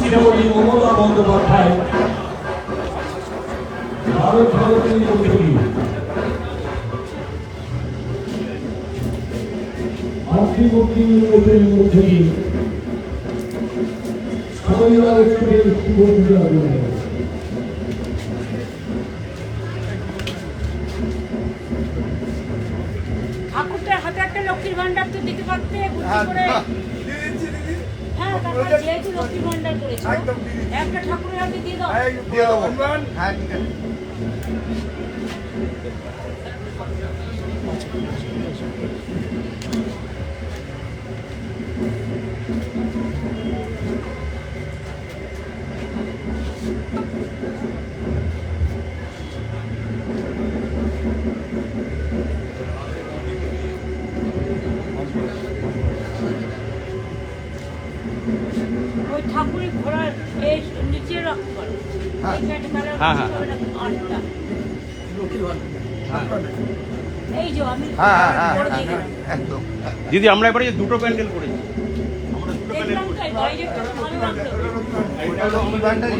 শ্রীমতী মমতা বন্দ্যোপাধ্যায়। ভারত ভারতের মধ্যে মাতৃমূর্তি করলেন ঠাকুরটার হাতে একটা লক্ষ্মীর ভান্ডার তো দিতে পারতে বুদ্ধি করে। হ্যাঁ। যেহেতু লক্ষ্মীর ভান্ডার করেছ। একটা ঠাকুরের হাতে দিয়ে দাও দিয়ে দেবো হ্যাঁ ঠিক আছে ওই ঠাকুরের ঘোড়ার নিচে রাখতে পারো হ্যাঁ। হ্যাঁ, হ্যাঁ। এই যে আমি দিদি আমরা এবারে যে দুটো প্যান্ডেল করেছি। বাইরে